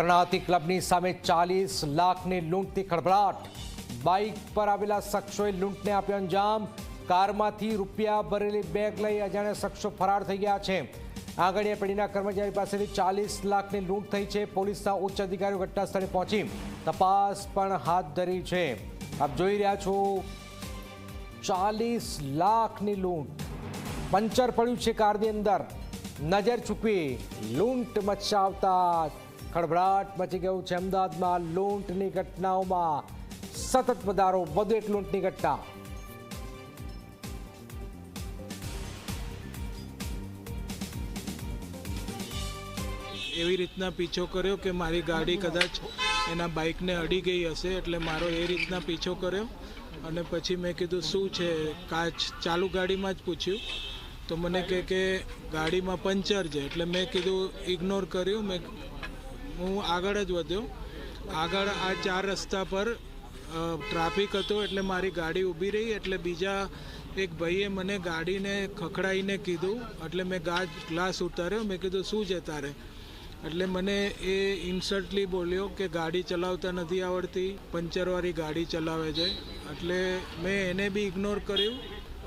કર્ણાવતી ક્લબની સામે ચાલીસ લાખની લૂંટથી ખળભળાટ. બાઇક પર આવેલા શખ્સોએ લૂંટને આપ્યો અંજામ. કારમાંથી રૂપિયા ભરેલી બેગ લઈ અજાણ્યા શખ્સો ફરાર થઈ ગયા છે. આંગણીયા પેઢીના કર્મચારી પાસેથી ચાલીસ લાખની લૂંટ થઈ છે. પોલીસના ઉચ્ચ અધિકારીઓ ઘટનાસ્થળે પહોંચી. તપાસ પણ હાથ ધરી છે. આપ જોઈ રહ્યા છો, ચાલીસ લાખની લૂંટ. પંચર પડ્યું છે કારની અંદર. નજર ચૂકવી લૂંટ મચાવતા ખળભળાટ મચી ગયું છે અમદાવાદમાં. લૂંટની ઘટનાઓમાં સતત વધારો, વધુ એક લૂંટની ઘટના. એવી રીતના પીછો કર્યો કે મારી ગાડી કદાચ એના બાઇકને અડી ગઈ હશે એટલે મારો એ રીતના પીછો કર્યો. અને પછી મેં કીધું, શું છે? કાચ ચાલુ ગાડીમાં જ પૂછ્યું. તો મને કહે કે ગાડીમાં પંચર છે. એટલે મેં કીધું ઇગ્નોર કર્યું. મેં હું આગળ જ વધ્યો. આગળ આ ચાર રસ્તા પર ટ્રાફિક હતો એટલે મારી ગાડી ઊભી રહી એટલે બીજા એક ભાઈએ મને ગાડીને ખખડાઈને કીધું એટલે મેં ગાજ, ગ્લાસ ઉતાર્યો. મેં કીધું, શું છે તારે? એટલે મને એ ઇન્સલ્ટલી બોલ્યો કે ગાડી ચલાવતા નથી આવડતી, પંચરવાળી ગાડી ચલાવે છે. એટલે મેં એને બી ઇગ્નોર કર્યું.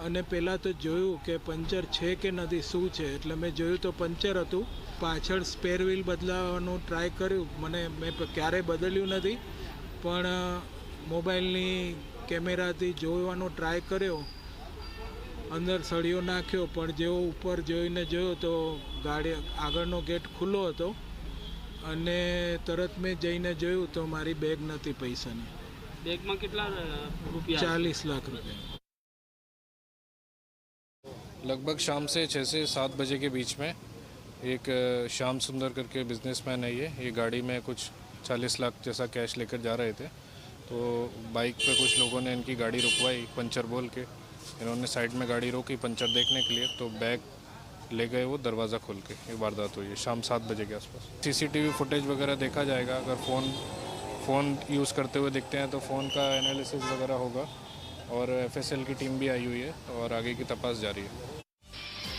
અને પહેલાં તો જોયું કે પંચર છે કે નથી શું છે? એટલે મેં જોયું તો પંચર હતું. પાછળ સ્પેર વ્હીલ બદલાવવાનું ટ્રાય કર્યું. મને મેં ક્યારેય બદલ્યું નથી. પણ મોબાઈલની કેમેરાથી જોવાનો ટ્રાય કર્યો. અંદર સળિયો નાખ્યો પણ જેવો ઉપર જોઈને જોયો તો ગાડી આગળનો ગેટ ખુલ્લો હતો. અને તરત મેં જઈને જોયું તો મારી બેગ નથી પૈસાની. બેગમાં કેટલા રૂપિયા? ચાલીસ લાખ રૂપિયા. लगभग शाम से छः से सात बजे के बीच में एक श्याम सुंदर करके बिजनेसमैन है ये। ये गाड़ी में कुछ चालीस लाख जैसा कैश लेकर जा रहे थे। तो बाइक पे कुछ लोगों ने इनकी गाड़ी रुकवाई, पंचर बोल के। इन्होंने साइड में गाड़ी रोकी पंचर देखने के लिए तो बैग ले गए वो दरवाज़ा खोल के। ये वारदात हुई है, शाम सात बजे के आसपास। सीसीटीवी फुटेज वगैरह देखा जाएगा। अगर फ़ोन फ़ोन यूज़ करते हुए देखते हैं तो फ़ोन का एनालिसिस वगैरह होगा। और एफएसएल की टीम भी आई हुई है, और आगे की तपास जारी है।